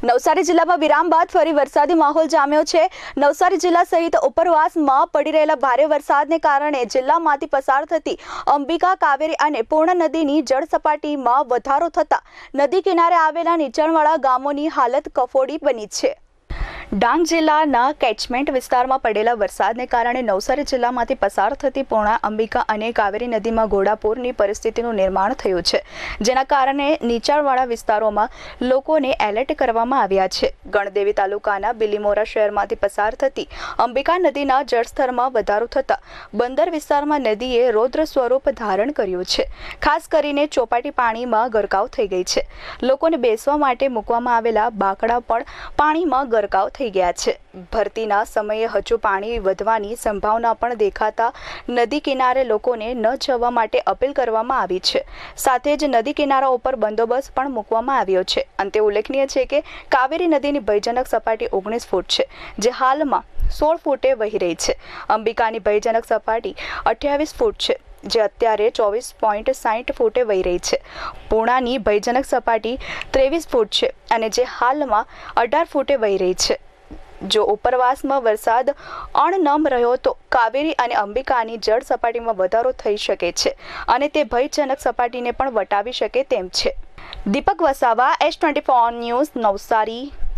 નવસારી જિલ્લામાં વિરામ બાદ ફરી વરસાદી માહોલ જામ્યો છે. નવસારી જિલ્લા સહિત ઉપરવાસમાં પડી રહેલા ભારે વરસાદને કારણે જિલ્લામાંથી પસાર થતી અંબિકા કાવેરી અને પૂર્ણ નદીની જળ સપાટીમાં વધારો થતા નદી કિનારે આવેલા નીચાણવાળા ગામોની હાલત કફોડી બની છે. ડાંગ જિલ્લાના કેચમેન્ટ વિસ્તારમાં પડેલા વરસાદને કારણે નવસારી જિલ્લામાંથી પસાર થતી પૂર્ણા અંબિકા અને કાવેરી નદીમાં ઘોડાપૂરની પરિસ્થિતિનું નિર્માણ થયું છે. જેના કારણે નીચાણવાળા વિસ્તારોમાં લોકોને એલર્ટ કરવામાં આવ્યા છે. ગણદેવી તાલુકાના બિલીમોરા શહેરમાંથી પસાર થતી અંબિકા નદીના જળસ્તરમાં વધારો થતાં બંદર વિસ્તારમાં નદીએ રૌદ્ર સ્વરૂપ ધારણ કર્યું છે. ખાસ કરીને ચોપાટી પાણીમાં ગરકાવ થઈ ગઈ છે. લોકોને બેસવા માટે મૂકવામાં આવેલા બાકડા પણ પાણીમાં ગરકાવ થઈ ગયા છે. ભરતીના સમયે હજુ પાણી વધવાની સંભાવના પણ દેખાતા નદી કિનારે લોકોને ન જવા માટે અપીલ કરવામાં આવી છે. સાથે જ નદી કિનારા ઉપર બંદોબસ્ત પણ મૂકવામાં આવ્યો છે. અંતે ઉલ્લેખનીય છે કે કાવેરી નદીની ભયજનક સપાટી ઓગણીસ ફૂટ છે, જે હાલમાં સોળ ફૂટે વહી રહી છે. અંબિકાની ભયજનક સપાટી અઠ્યાવીસ ફૂટ છે. જે અત્યારે ચોવીસ પોઈન્ટ સાઠ ફૂટે વહી રહી છે. પૂર્ણાની ભયજનક સપાટી ત્રેવીસ ફૂટ છે અને જે હાલમાં અઢાર ફૂટે વહી રહી છે. જો ઉપરવાસમાં વરસાદ અણનમ રહ્યો તો કાવેરી અને અંબિકાની જળ સપાટીમાં વધારો થઈ શકે છે અને તે ભયજનક સપાટીને પણ વટાવી શકે તેમ છે. Deepak Vasava, S twenty four news, Navsari.